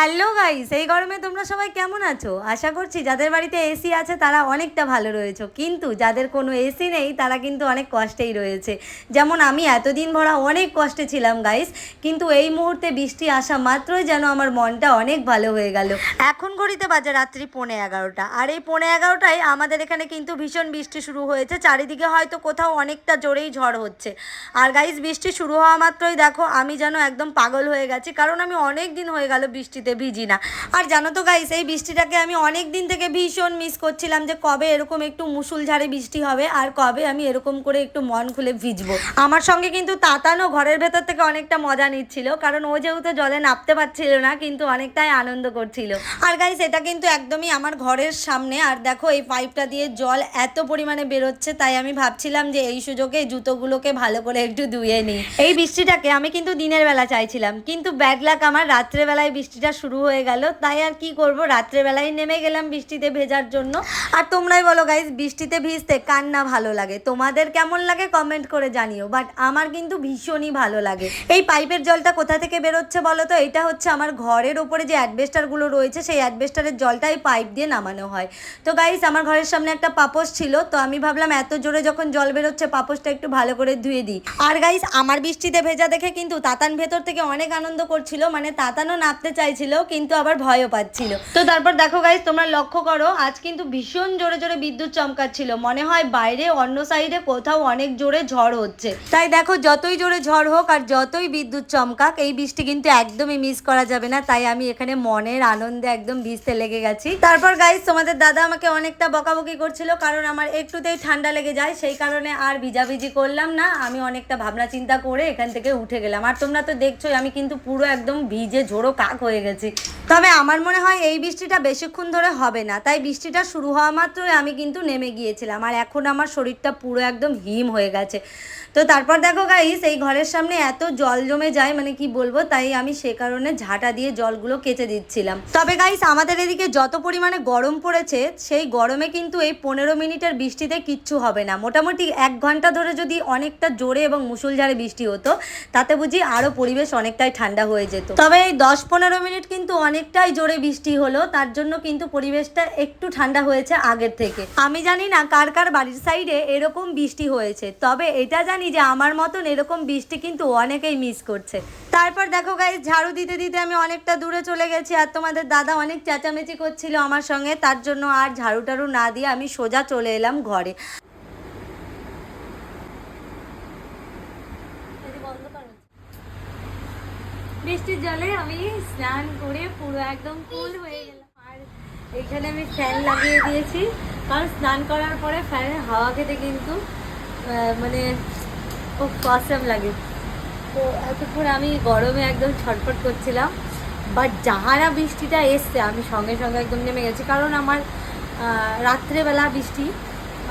Hello guys এই গরমে তোমরা সবাই কেমন আছো? আশা করছি যাদের বাড়িতে এসি আছে তারা অনেকটা ভালো রয়েছে। কিন্তু যাদের কোনো এসি নেই, তারা কিন্তু অনেক কষ্টেই রয়েছে। যেমন আমি এতদিন ভরা অনেক কষ্টে ছিলাম গাইস কিন্তু এই মুহূর্তে বৃষ্টি আসা মাত্রই যেন আমার মনটা অনেক ভালো হয়ে গেল। এখন ঘড়িতে বাজে রাত্রি পৌনে এগারোটা। আর এই পৌনে এগারোটায় আমাদের এখানে কিন্তু ভীষণ বৃষ্টি শুরু হয়েছে। চারিদিকে হয়তো কোথাও অনেকটা জোরেই ঝড় হচ্ছে। আর গাইস বৃষ্টি শুরু হওয়া মাত্রই দেখো, আমি যেন একদম পাগল হয়ে গেছি। কারণ আমি অনেক দিন হয়ে গেল বৃষ্টিতে ভিজি না। আর জানো তো গাইস এই বৃষ্টিটাকে আমি অনেক দিন থেকে ভীষণ মিস করছিলাম যে কবে এরকম একটু মুসুলঝাড়ে বৃষ্টি হবে আর কবে আমি এরকম করে একটু মন খুলে ভিজবো। আমার সঙ্গে কিন্তু তাতানো ঘরের ভেতর থেকে অনেকটা মজা নিচ্ছিল, কারণ ও যেহেতু জলে নামতে পারছিল না, কিন্তু অনেকটাই আনন্দ করছিল। আর গাইস এটা কিন্তু একদমই আমার ঘরের সামনে, আর দেখো এই পাইপটা দিয়ে জল এত পরিমাণে বেরোচ্ছে, তাই আমি ভাবছিলাম যে এই সুযোগে জুতোগুলোকে ভালো করে একটু ধুয়ে নিই। এই বৃষ্টিটাকে আমি কিন্তু দিনের বেলা চাইছিলাম, কিন্তু ব্যাড লাক আমার রাত্রেবেলায় বৃষ্টিটা শুরু হয়ে গেল। তাই আর কি করব? রাত্রেবেলায় নেমে গেলাম বৃষ্টিতে ভেজার জন্য। আর তোমরাই বলো গাইস বৃষ্টিতে ভিজতে কার না ভালো লাগে? তোমাদের কেমন লাগে কমেন্ট করে জানিও। বাট আমার কিন্তু ভীষণই ভালো লাগে। এই পাইপের জলটা কোথা থেকে বেরোচ্ছে বলো তো? এটা হচ্ছে আমার ঘরের ওপরে যে অ্যাডবেস্টারগুলো রয়েছে, সেই অ্যাডবেস্টারের জলটা এই পাইপ দিয়ে নামানো হয়। তো গাইস আমার ঘরের সামনে একটা পাপোশ ছিল। তো আমি ভাবলাম এত জোরে যখন জল বেরোচ্ছে, পাপোশটা একটু ভালো করে ধুয়ে দিই। আর গাইস আমার বৃষ্টিতে ভেজা দেখে কিন্তু তাতান ভেতর থেকে অনেক আনন্দ করছিল। মানে তাতানও নাপতে চাইছিল কিন্তু আবার ভয়ও পাচ্ছিল। তো তারপর দেখো গাইস তোমরা লক্ষ্য করো, আজ কিন্তু ভীষণ জোরে জোরে বিদ্যুৎ চমকাচ্ছিল। মনে হয় বাইরে, অন্য সাইডে কোথাও অনেক জোরে ঝড় হচ্ছে। তাই দেখো, যতই জোরে ঝড় হোক আর যতই বিদ্যুৎ চমকাক, এই বৃষ্টি কিন্তু একদমই মিস করা যাবে না। তাই আমি এখানে মনের আনন্দে একদম ভিজতে লেগে গেছি। তারপর গাইস তোমাদের দাদা আমাকে অনেকটা বকাবকি করছিল, কারণ আমার একটুতেই ঠান্ডা লেগে যায়। সেই কারণে আর ভিজাভিজি করলাম না। আমি অনেকটা ভাবনা চিন্তা করে এখান থেকে উঠে গেলাম। আর তোমরা তো দেখছোই, আমি কিন্তু পুরো একদম ভিজে, ঝোড়ো কাক হয়ে গেছি। তবে আমার মনে হয় এই বৃষ্টিটা বেশিক্ষণ ধরে হবে না। তাই বৃষ্টিটা শুরু হওয়া মাত্রই আমি কিন্তু নেমে গিয়েছিলাম। আর এখন আমার শরীরটা পুরো একদম হিম হয়ে গেছে। তো তারপর দেখো গাইস এই ঘরের সামনে এত জল জমে যায় মানে কি বলব, তাই আমি সে কারণে ঝাঁটা দিয়ে জলগুলো কেচে দিচ্ছিলাম। তবে গাইস আমাদের এদিকে যত পরিমাণে গরম পড়েছে, সেই গরমে কিন্তু এই পনেরো মিনিটের বৃষ্টিতে কিচ্ছু হবে না। মোটামুটি এক ঘণ্টা ধরে যদি অনেকটা জোরে এবং মুসুলঝারে বৃষ্টি হতো, তাতে বুঝি আরও পরিবেশ অনেকটাই ঠান্ডা হয়ে যেত। তবে এই দশ পনেরো মিনিট কিন্তু অনেকটাই জোরে বৃষ্টি হলো, তার জন্য কিন্তু পরিবেশটা একটু ঠান্ডা হয়েছে আগের থেকে। আমি জানি না কার কার বাড়ির সাইডে এরকম বৃষ্টি হয়েছে, তবে এটা জানি যে আমার মতন এরকম বৃষ্টি কিন্তু অনেকেই মিস করছে। তারপর দেখো গাই ঝাড়ু দিতে দিতে আমি অনেকটা দূরে চলে গেছি, আর তোমাদের দাদা অনেক চেঁচামেচি করছিল আমার সঙ্গে, তার জন্য আর ঝাড়ু টাড়ু না দিয়ে আমি সোজা চলে এলাম ঘরে। বৃষ্টির জলে আমি স্নান করে পুরো একদম কুল হয়ে গেলাম। আর এখানে আমি ফ্যান লাগিয়ে দিয়েছি। কারণ স্নান করার পরে ফ্যানের হাওয়া খেতে কিন্তু মানে খুব কসম লাগে। তো এতক্ষণ আমি গরমে একদম ছটফট করছিলাম। বাট যাহারা বৃষ্টিটা এসছে আমি সঙ্গে সঙ্গে একদম নেমে গেছি। কারণ আমার আহ, রাত্রেবেলা বৃষ্টি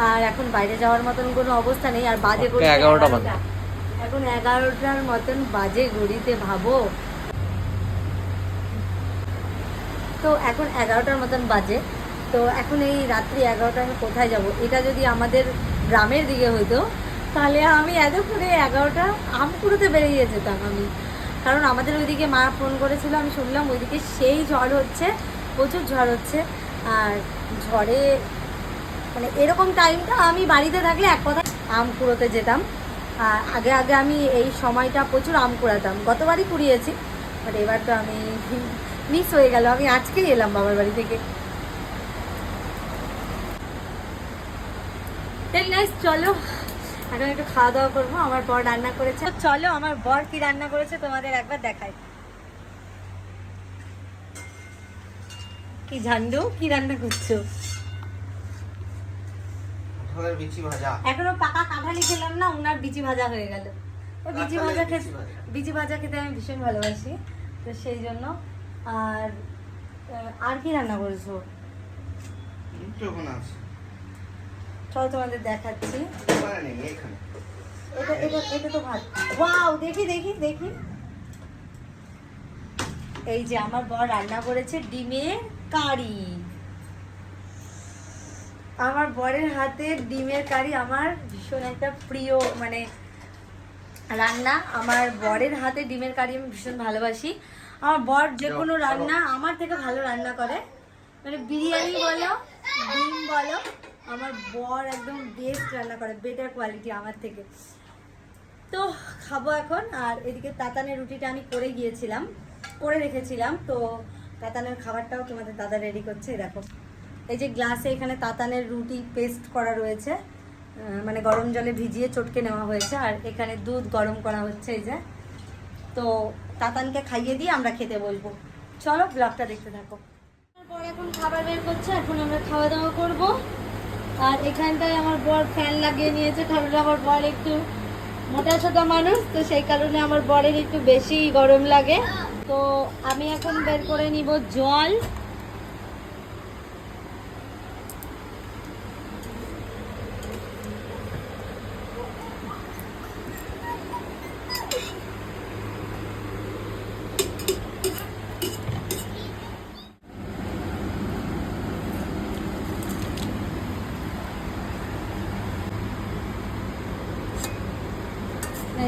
আর এখন বাইরে যাওয়ার মতন কোনো অবস্থা নেই। আর বাজে ওকে, 11টা বাজে। এখন এগারোটার মতন বাজে ঘড়িতে ভাবো। তো এখন এগারোটার মতন বাজে। তো এখন এই রাত্রি এগারোটা আমি কোথায় যাব? এটা যদি আমাদের গ্রামের দিকে হইতো, তাহলে আমি এতক্ষণে এগারোটা আমপুরোতে বেরিয়ে যেতাম আমি। কারণ আমাদের ওইদিকে মা ফোন করেছিল, আমি শুনলাম ওইদিকে সেই ঝড় হচ্ছে, প্রচুর ঝড় হচ্ছে। আর ঝড়ে মানে এরকম টাইমটা আমি বাড়িতে থাকলে এক কথা আম কুড়োতে যেতাম। আর আগে আগে আমি এই সময়টা প্রচুর আম কুড়াতাম। গতবারই কুড়িয়েছি, বাট এবার তো আমি মিস হয়ে গেল আমি আজকেই এলাম বাবার বাড়ি থেকে। চলো এখন একটু খাওয়া দাওয়া করব আমার বর রান্না করেছে। চলো আমার বর কি রান্না করেছে তোমাদের একবার দেখাই। কি ঝান্ডু? কি রান্না করছ? ভাজা। এখনও পাকা কাঁঠালি খেলাম না উনার বিচি ভাজা হয়ে গেল। বিচি ভাজা বিচি খেতে বিচি ভাজা খেতে আমি ভীষণ ভালোবাসি। তো সেই জন্য আর আর কি রান্না করেছ? চলো তোমাদের দেখাচ্ছি। এটা এটা এটা তো ভাত। ওয়াও দেখি দেখি দেখি। এই যে আমার বর রান্না করেছে ডিমের কারি। আমার বরের হাতে ডিমের কারি আমার ভীষণ একটা প্রিয় মানে রান্না। আমার বরের হাতে ডিমের কারি আমি ভীষণ ভালোবাসি। আমার বর যে কোনো রান্না আমার থেকে ভালো রান্না করে। মানে বিরিয়ানি বলো ডিম বলো আমার বর একদম বেস্ট রান্না করে বেটার কোয়ালিটি আমার থেকে। তো খাব এখন আর এদিকে তাতানের রুটিটা আমি করে গিয়েছিলাম করে রেখেছিলাম তো তাতানের খাবারটাও তোমাদের দাদা রেডি করছে দেখো। এই যে গ্লাসে এখানে তাতানের রুটি পেস্ট করা রয়েছে মানে গরম জলে ভিজিয়ে চটকে নেওয়া হয়েছে আর এখানে দুধ গরম করা হচ্ছে এই যে। তো তাতানকে খাইয়ে দিয়ে আমরা খেতে বলব চলো ব্লগটা দেখতে থাকো। তারপর এখন খাবার বের করছে, এখন আমরা খাওয়া দাওয়া করব। আর এখানটায় আমার বর ফ্যান লাগিয়ে নিয়েছে, কারণ আমার বর একটু মোটা সোটা মানুষ, তো সেই কারণে আমার বরের একটু বেশি গরম লাগে। তো আমি এখন বের করে নিব জল।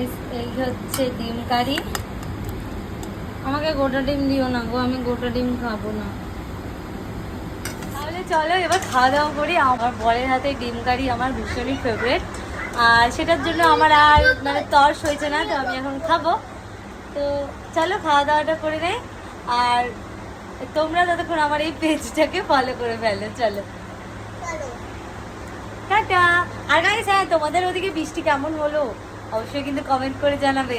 Guys, এই হচ্ছে ডিম কারি। আমাকে গোটা ডিম দিও না গো আমি গোটা ডিম খাব না। তাহলে চলো এবার খাওয়া দাওয়া করি। আমার বরের হাতে ডিম কারি আমার ভীষণই ফেভারেট আর সেটার জন্য আমার আর মানে তর্স হয়েছে না তো আমি এখন খাব। তো চলো খাওয়া দাওয়াটা করে নেই। আর তোমরা ততক্ষণ আমার এই পেজটাকে ফলো করে ফেলো চলো। টাটা। আর গাইস হ্যাঁ তোমাদের ওদিকে বৃষ্টি কেমন হলো? অবশ্যই কিন্তু কমেন্ট করে জানাবে।